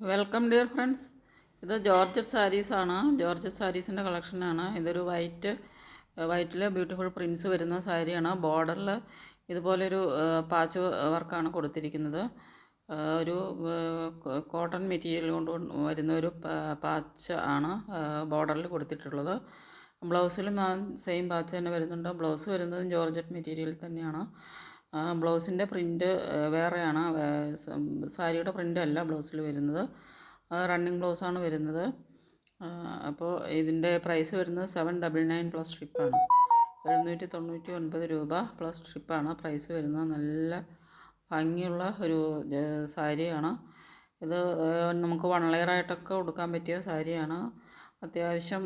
Welcome dear friends. ഇത് George സാരീസാണ് ജോർജ് സാരീസിന്റെ കളക്ഷനാണ് ഇതൊരു വൈറ്റ് വൈറ്റിൽ ബ്യൂട്ടിഫുൾ പ്രിൻസ് വരുന്ന സാരിയാണ്. ബോർഡറിൽ ഇതുപോലൊരു പാച്ച് വർക്കാണ് കൊടുത്തിരിക്കുന്നത്. ഒരു കോട്ടൺ മെറ്റീരിയൽ കൊണ്ട് വരുന്ന ഒരു പാച്ച് ആണ് ബോർഡറിൽ കൊടുത്തിട്ടുള്ളത്. ബ്ലൗസിലും സെയിം പാച്ച് തന്നെ വരുന്നുണ്ട്. ബ്ലൗസ് വരുന്നതും ജോർജറ്റ് മെറ്റീരിയൽ തന്നെയാണ്. ബ്ലൗസിന്റെ പ്രിന്റ് വേറെയാണ്. സാരിയുടെ പ്രിന്റ് അല്ല ബ്ലൗസിൽ വരുന്നത്. റണ്ണിങ് ബ്ലൗസാണ് വരുന്നത്. അപ്പോൾ ഇതിന്റെ പ്രൈസ് വരുന്നത് സെവൻ ഡബിൾ നയൻ പ്ലസ് സ്ട്രിപ്പാണ് എഴുന്നൂറ്റി തൊണ്ണൂറ്റി ഒൻപത് രൂപ പ്ലസ് സ്ട്രിപ്പാണ് പ്രൈസ് വരുന്നത് നല്ല ഭംഗിയുള്ള ഒരു സാരിയാണ്. ഇത് നമുക്ക് വൺ ലെയറായിട്ടൊക്കെ ഉടുക്കാൻ പറ്റിയ സാരിയാണ്. അത്യാവശ്യം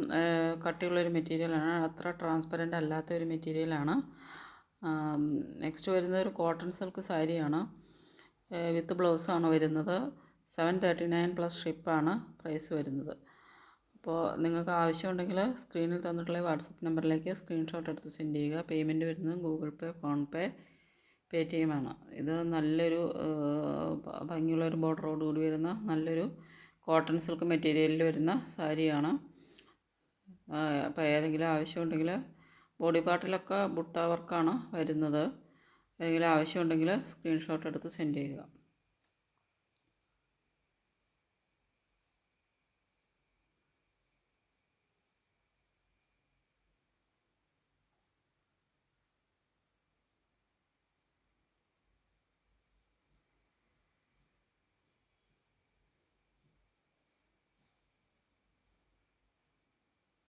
കട്ടിയുള്ളൊരു മെറ്റീരിയലാണ്. അത്ര ട്രാൻസ്പെറന്റ് അല്ലാത്ത ഒരു മെറ്റീരിയലാണ്. നെക്സ്റ്റ് വരുന്നത് ഒരു കോട്ടൺ സിൽക്ക് സാരിയാണ് വിത്ത് ബ്ലൗസാണ് വരുന്നത്. സെവൻ തേർട്ടി നയൻ പ്ലസ് ഷിപ്പാണ് പ്രൈസ് വരുന്നത്. അപ്പോൾ നിങ്ങൾക്ക് ആവശ്യമുണ്ടെങ്കിൽ സ്ക്രീനിൽ തന്നിട്ടുള്ള വാട്സപ്പ് നമ്പറിലേക്ക് സ്ക്രീൻഷോട്ട് എടുത്ത് സെൻഡ് ചെയ്യുക. പേയ്മെന്റ് വരുന്നത് Google Pay phone pay T M ആണ്. ഇത് നല്ലൊരു ഭംഗിയുള്ള ഒരു ബോർഡറോട് കൂടി വരുന്ന നല്ലൊരു കോട്ടൺ സിൽക്ക് മെറ്റീരിയലിൽ വരുന്ന സാരിയാണ് അപ്പോൾ ഏതെങ്കിലും ആവശ്യമുണ്ടെങ്കിൽ ബോഡി പാർട്ടിലൊക്കെ ബുട്ട വർക്കാണ് വരുന്നത്. ഏതെങ്കിലും ആവശ്യമുണ്ടെങ്കിൽ സ്ക്രീൻഷോട്ട് എടുത്ത് സെൻഡ് ചെയ്യുക.